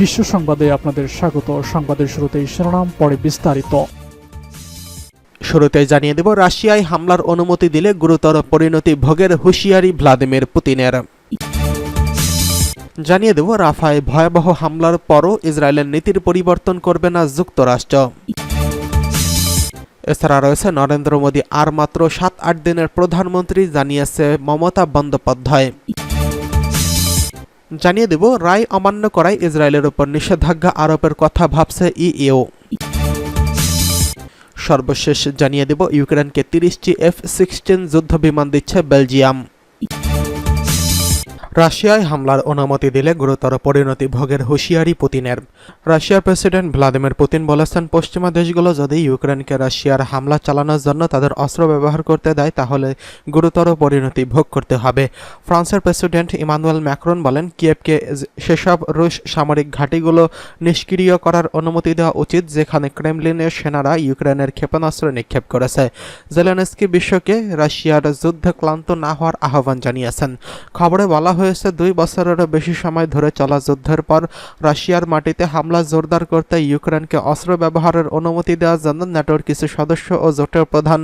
বিশ্ব সংবাদে আপনাদের স্বাগত। সংবাদের শুরুতেই শিরোনাম, পরে বিস্তারিত। শুরুতে জানিয়ে দেব, রাশিয়ায় হামলার অনুমতি দিলে গুরুতর পরিণতি ভোগের হুঁশিয়ারি ভ্লাদিমির পুতিনের। জানিয়ে দেব, রাফায় ভয়াবহ হামলার পরও ইসরায়েলের নীতির পরিবর্তন করবে না যুক্তরাষ্ট্র। এছাড়া রয়েছে, নরেন্দ্র মোদী আর মাত্র সাত আট দিনের প্রধানমন্ত্রী জানিয়েছে মমতা বন্দ্যোপাধ্যায়। জানিয়ে দেব, রায় অমান্য করায় ইসরায়েলের উপর নিষেধাজ্ঞা আরোপের কথা ভাবছে ইইউ সর্বশেষ জানিয়ে দেব, ইউক্রেনকে তিরিশটি এফ সিক্সটিন যুদ্ধ বিমান দিচ্ছে বেলজিয়াম। রাশিয়ায় হামলার অনুমতি দিলে গুরুতর পরিণতি ভোগের হুঁশিয়ারি পুতিনের। রাশিয়ার প্রেসিডেন্ট ভ্লাদিমির পুতিন বলেছেন, পশ্চিমা দেশগুলো যদি ইউক্রেনকে রাশিয়ার হামলা চালানোর জন্য তাদের অস্ত্র ব্যবহার করতে দেয়, তাহলে গুরুতর পরিণতি ভোগ করতে হবে। ফ্রান্সের প্রেসিডেন্ট ইমানুয়েল ম্যাক্রন বলেন, কিয়েভকে সেসব রুশ সামরিক ঘাঁটিগুলো নিষ্ক্রিয় করার অনুমতি দেওয়া উচিত, যেখানে ক্রেমলিনের সেনারা ইউক্রেনের ক্ষেপণাস্ত্র নিক্ষেপ করেছে। জেলেনস্কি বিশ্বকে রাশিয়ার যুদ্ধ ক্লান্ত না হওয়ার আহ্বান জানিয়েছেন। খবরে বলা হয়েছে দুই বছরেরও বেশি সময় ধরে চলা যুদ্ধের পর রাশিয়ার মাটিতে হামলা জোরদার করতে ইউক্রেনকে অস্ত্র ব্যবহারের অনুমতি দেওয়ার জন্য ন্যাটোর কিছু সদস্য ও জোটের প্রধান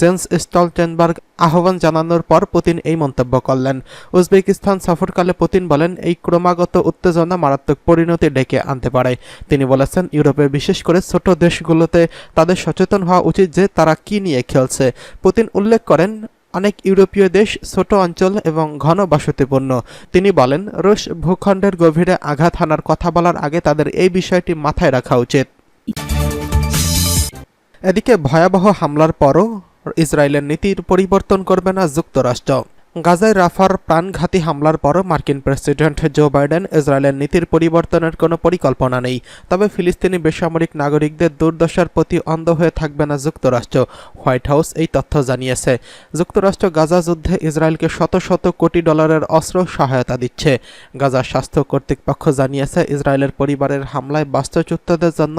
জেন্স স্টলটেনবার্গ আহ্বান জানানোর পর পুতিন এই মন্তব্য করলেন। উজবেকিস্তান সফরকালে পুতিন বলেন, এই ক্রমাগত উত্তেজনা মারাত্মক পরিণতি ডেকে আনতে পারে। তিনি বলেছেন ইউরোপে বিশেষ করে ছোট দেশগুলোতে তাদের সচেতন হওয়া উচিত যে তারা কি নিয়ে খেলছে। পুতিন উল্লেখ করেন অনেক ইউরোপীয় দেশ ছোট অঞ্চল এবং ঘন বসতিপূর্ণ তিনি বলেন, রুশ ভূখণ্ডের গভীরে আঘাত হানার কথা বলার আগে তাদের এই বিষয়টি মাথায় রাখা উচিত। এদিকে ভয়াবহ হামলার পরও ইসরায়েলের নীতির পরিবর্তন করবে না যুক্তরাষ্ট্র। গাজায় রাফার প্রাণঘাতী হামলার পরও মার্কিন প্রেসিডেন্ট জো বাইডেন ইসরায়েলের নীতির পরিবর্তনের কোনো পরিকল্পনা নেই। তবে ফিলিস্তিনি বেসামরিক নাগরিকদের দুর্দশার প্রতি অন্ধ হয়ে থাকবে না যুক্তরাষ্ট্র। হোয়াইট হাউস এই তথ্য জানিয়েছে। যুক্তরাষ্ট্র গাজা যুদ্ধে ইসরায়েলকে শত শত কোটি ডলারের অস্ত্র সহায়তা দিচ্ছে। গাজার স্বাস্থ্য কর্তৃপক্ষ জানিয়েছে, ইসরায়েলের পরিবারের হামলায় বাস্তুচ্যুতদের জন্য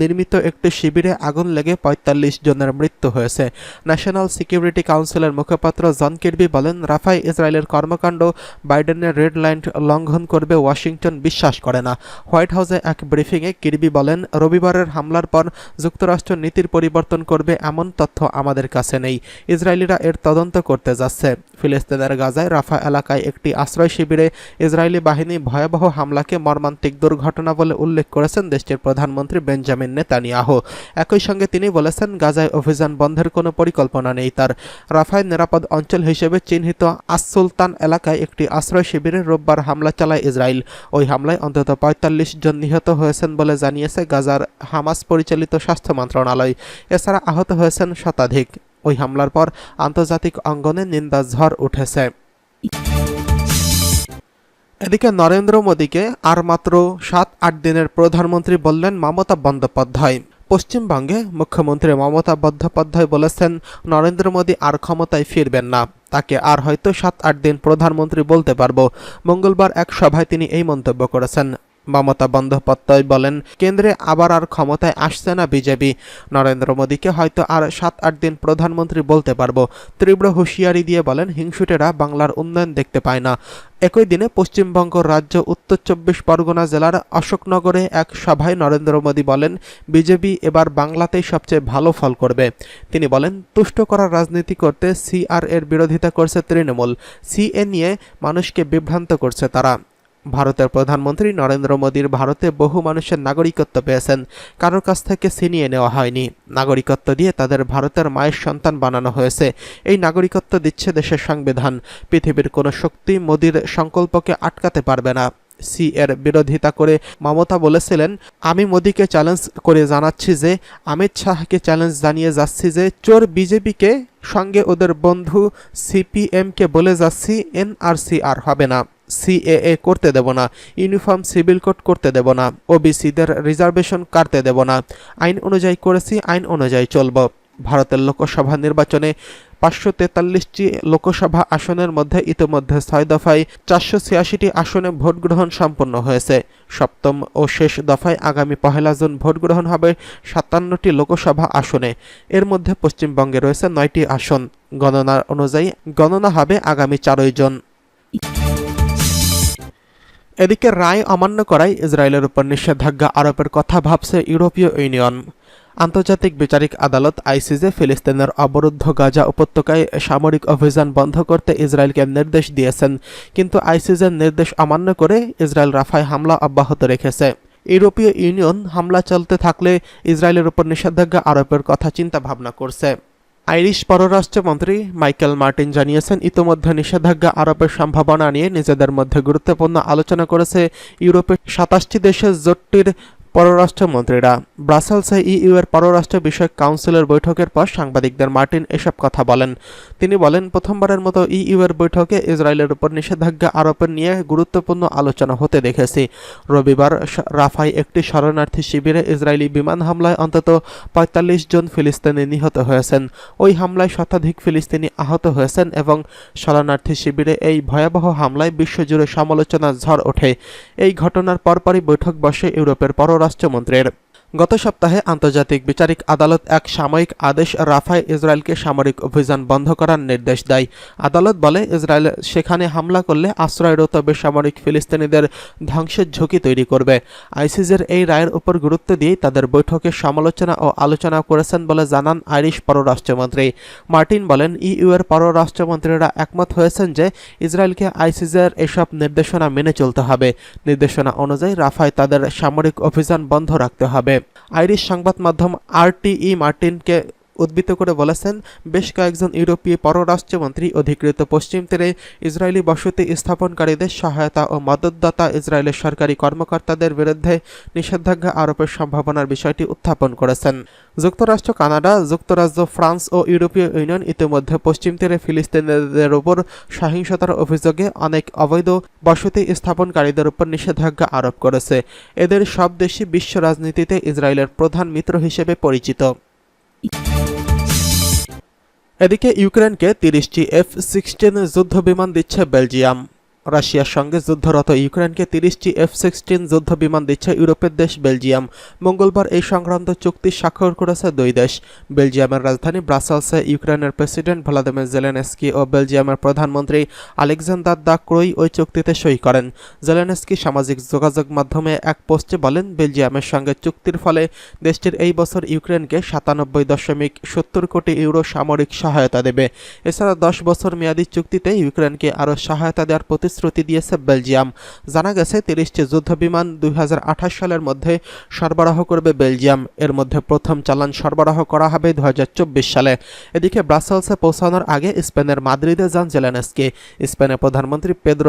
নির্মিত একটি শিবিরে আগুন লেগে পঁয়তাল্লিশ জনের মৃত্যু হয়েছে। ন্যাশনাল সিকিউরিটি কাউন্সিলের মুখপাত্র জন কিরবি বলেন রাফায় ইসরায়েলের কর্মকাণ্ড বাইডেনের রেড লাইন লঙ্ঘন করবে ওয়াশিংটন বিশ্বাস করে না। হোয়াইট হাউসে এক ব্রিফিংয়ে কিরবি বলেন, রবিবারের হামলার পর যুক্তরাষ্ট্র নীতির পরিবর্তন করবে এমন তথ্য আমাদের কাছে নেই। ইসরায়েলিরা এর তদন্ত করতে যাচ্ছে। ফিলিস্তিনের গাজায় রাফা এলাকায় একটি আশ্রয় শিবিরে ইসরায়েলি বাহিনী ভয়াবহ হামলাকে মর্মান্তিক দুর্ঘটনা বলে উল্লেখ করেছেন দেশটির প্রধানমন্ত্রী বেঞ্জামিন নেতানিয়াহু। একই সঙ্গে তিনি বলেছেন, গাজায় অভিযান বন্ধের কোনো পরিকল্পনা নেই তার। রাফায় নিরাপদ অঞ্চল হিসেবে চিহ্নিত আস সুলতান এলাকায় একটি আশ্রয় শিবিরে রোববার হামলা চালায় ইসরায়েল ওই হামলায় অন্তত পঁয়তাল্লিশ জন নিহত হয়েছেন বলে জানিয়েছে গাজার হামাস পরিচালিত স্বাস্থ্য মন্ত্রণালয়। এছাড়া আহত হয়েছেন শতাধিক। ওই হামলার পর আন্তর্জাতিক অঙ্গনে নিন্দা ঝড় উঠেছে। এদিকে নরেন্দ্র মোদীকে আর মাত্র সাত আট দিনের প্রধানমন্ত্রী বললেন মমতা বন্দ্যোপাধ্যায়। পশ্চিমবঙ্গে মুখ্যমন্ত্রী মমতা বন্দ্যোপাধ্যায় বলেছেন, নরেন্দ্র মোদী আর ক্ষমতায় ফিরবেন না। তাকে আর হয়তো সাত আট দিন প্রধানমন্ত্রী বলতে পারব। মঙ্গলবার এক সভায় তিনি এই মন্তব্য করেছেন। মমতা বন্দ্যোপাধ্যায় বলেন, কেন্দ্রে আবার আর ক্ষমতায় আসছে না বিজেপি। নরেন্দ্র মোদীকে হয়তো আর সাত, আট দিন প্রধানমন্ত্রী বলতে পারব। তীব্র হুঁশিয়ারি দিয়ে বলেন, হিংসুটেরা বাংলার উন্নয়ন দেখতে পায় না। একই দিনে পশ্চিমবঙ্গ রাজ্য উত্তর চব্বিশ পরগনা জেলার অশোকনগরে এক সভায় নরেন্দ্র মোদী বলেন, বিজেপি এবার বাংলাতেই সবচেয়ে ভালো ফল করবে। তিনি বলেন, তুষ্ট করার রাজনীতি করতে সিআর এর বিরোধিতা করছে তৃণমূল। সিএ নিয়ে মানুষকে বিভ্রান্ত করছে তারা। ভারতের প্রধানমন্ত্রী নরেন্দ্র মোদীর ভারতে বহু মানুষের নাগরিকত্ব পেয়েছেন। কারোর কাছ থেকে ছিনিয়ে নেওয়া হয়নি। নাগরিকত্ব দিয়ে তাদের ভারতের মায়ের সন্তান বানানো হয়েছে। এই নাগরিকত্ব দিচ্ছে দেশের সংবিধান। পৃথিবীর কোনো শক্তি মোদীর সংকল্পকে আটকাতে পারবে না। সি এর বিরোধিতা করে মমতা বলেছিলেন, আমি মোদীকে চ্যালেঞ্জ করে জানাচ্ছি যে, অমিত শাহকে চ্যালেঞ্জ জানিয়ে যাচ্ছি যে, চোর বিজেপিকে সঙ্গে ওদের বন্ধু সিপিএমকে বলে যাচ্ছি, এনআরসি আর হবে না। সিএএ করতে দেব না, ইউনিফর্ম সিভিল কোড করতে দেব না ওবিসিদের রিজার্ভেশন কাটতে দেব না। আইন অনুযায়ী করেছি, আইন অনুযায়ী চলব। ভারতের লোকসভা নির্বাচনে পাঁচশো তেতাল্লিশটি লোকসভা আসনের মধ্যে ইতিমধ্যে ছয় দফায় চারশো ছিয়াশিটি আসনে ভোট গ্রহণ সম্পন্ন হয়েছে। সপ্তম ও শেষ দফায় আগামী পহেলা জুন ভোট গ্রহণ হবে সাতান্নটি লোকসভা আসনে। এর মধ্যে পশ্চিমবঙ্গে রয়েছে নয়টি আসন। গণনা অনুযায়ী গণনা হবে আগামী চারই জন। এদিকে রায় অমান্য করায় ইসরায়েলের উপর নিষেধাজ্ঞা আরোপের কথা ভাবছে ইউরোপীয় ইউনিয়ন। আন্তর্জাতিক বিচারিক আদালত আইসিজে ফিলিস্তিনের অবরুদ্ধ গাজা উপত্যকায় সামরিক অভিযান বন্ধ করতে ইসরায়েলকে নির্দেশ দিয়েছেন, কিন্তু আইসিজের নির্দেশ অমান্য করে ইসরায়েল রাফায় হামলা অব্যাহত রেখেছে। ইউরোপীয় ইউনিয়ন হামলা চলতে থাকলে ইসরায়েলের উপর নিষেধাজ্ঞা আরোপের কথা চিন্তা ভাবনা করছে। আইরিশ পররাষ্ট্রমন্ত্রী মাইকেল মার্টিন জানিয়েছেন, ইতোমধ্যে নিষেধাজ্ঞা আরোপের সম্ভাবনা নিয়ে নিজেদের মধ্যে গুরুত্বপূর্ণ আলোচনা করেছে ইউরোপের সাতাশটি দেশের জোটটির পররাষ্ট্রমন্ত্রীরা ব্রাসেলসে ইইউ এর পররাষ্ট্র বিষয়ক কাউন্সিলের বৈঠকের পর সাংবাদিকদের মার্টিন এসব কথা বলেন। তিনি বলেন, প্রথমবারের মতো ইইউ এর বৈঠকে ইসরায়েলের উপর নিষেধাজ্ঞা আরোপের নিয়ে গুরুত্বপূর্ণ আলোচনা হতে দেখেছি। রবিবার রাফাই একটি শরণার্থী শিবিরে ইসরায়েলি বিমান হামলায় অন্তত পঁয়তাল্লিশ জন ফিলিস্তিনি নিহত হয়েছেন। ওই হামলায় শতাধিক ফিলিস্তিনি আহত হয়েছেন এবং শরণার্থী শিবিরে এই ভয়াবহ হামলায় বিশ্বজুড়ে সমালোচনার ঝড় ওঠে। এই ঘটনার পরপরই বৈঠক বসে ইউরোপের পররাষ্ট্রমন্ত্রীর গত সপ্তাহে আন্তর্জাতিক বিচারিক আদালত এক সাময়িক আদেশ রাফায় ইসরায়েলকে সামরিক অভিযান বন্ধ করার নির্দেশ দেয়। আদালত বলে, ইসরায়েল সেখানে হামলা করলে আশ্রয়রত বেসামরিক ফিলিস্তিনিদের ধ্বংসের ঝুঁকি তৈরি করবে। আইসিজের এই রায়ের উপর গুরুত্ব দিয়ে তাদের বৈঠকে সমালোচনা ও আলোচনা করেছেন বলে জানান আইরিশ পররাষ্ট্রমন্ত্রী। মার্টিন বলেন, ইইউ এর পররাষ্ট্রমন্ত্রীরা একমত হয়েছেন যে, ইসরায়েলকে আইসিজের এসব নির্দেশনা মেনে চলতে হবে। নির্দেশনা অনুযায়ী রাফায় তাদের সামরিক অভিযান বন্ধ রাখতে হবে। আইরিশ সংবাদ মাধ্যম আরটিই মার্টিনকে উদ্বৃত্ত করে বলেছেন, বেশ কয়েকজন ইউরোপীয় পররাষ্ট্রমন্ত্রী অধিকৃত পশ্চিম তীরে ইসরায়েলি বসতি স্থাপনকারীদের সহায়তা ও মদতদাতা ইসরায়েলের সরকারি কর্মকর্তাদের বিরুদ্ধে নিষেধাজ্ঞা আরোপের সম্ভাবনার বিষয়টি উত্থাপন করেছেন। যুক্তরাষ্ট্র, কানাডা, যুক্তরাজ্য, ফ্রান্স ও ইউরোপীয় ইউনিয়ন ইতিমধ্যে পশ্চিম তীরে ফিলিস্তিনিদের উপর সহিংসতার অভিযোগে অনেক অবৈধ বসতি স্থাপনকারীদের উপর নিষেধাজ্ঞা আরোপ করেছে। এদের সব দেশই বিশ্ব রাজনীতিতে ইসরায়েলের প্রধান মিত্র হিসেবে পরিচিত। এদিকে ইউক্রেনকে তিরিশটি এফ সিক্সটিন যুদ্ধ বিমান দিচ্ছে বেলজিয়াম। রাশিয়ার সঙ্গে যুদ্ধরত ইউক্রেনকে তিরিশটি এফ সিক্সটিন যুদ্ধ বিমান দিচ্ছে ইউরোপের দেশ বেলজিয়াম। মঙ্গলবার এই সংক্রান্ত চুক্তি স্বাক্ষর করেছে দুই দেশ। বেলজিয়ামের রাজধানী ব্রাসেলসে ইউক্রেনের প্রেসিডেন্ট ভ্লাদিমির জেলেনস্কি ও বেলজিয়ামের প্রধানমন্ত্রী আলেকজান্ডার দা ক্রোই ওই চুক্তিতে সই করেন। জেলেনস্কি সামাজিক যোগাযোগ মাধ্যমে এক পোস্টে বলেন, বেলজিয়ামের সঙ্গে চুক্তির ফলে দেশটির এই বছর ইউক্রেনকে সাতানব্বই দশমিক সত্তর কোটি ইউরো সামরিক সহায়তা দেবে। এছাড়া দশ বছর মেয়াদী চুক্তিতে ইউক্রেনকে আরও সহায়তা দেওয়ার প্রতিশ্রুতি দিয়েছে বেলজিয়াম। জানা গেছে, তিরিশটি যুদ্ধ বিমান দুই হাজার আঠাশ সালের মধ্যে সরবরাহ করবে বেলজিয়াম। এর মধ্যে প্রথম চালান সরবরাহ করা হবে দুই হাজার চব্বিশ সালে। এদিকে ব্রাসেলসে পৌঁছানোর আগে স্পেনের মাদ্রিদে যান জেলেনস্কি। স্পেনের প্রধানমন্ত্রী পেদ্রো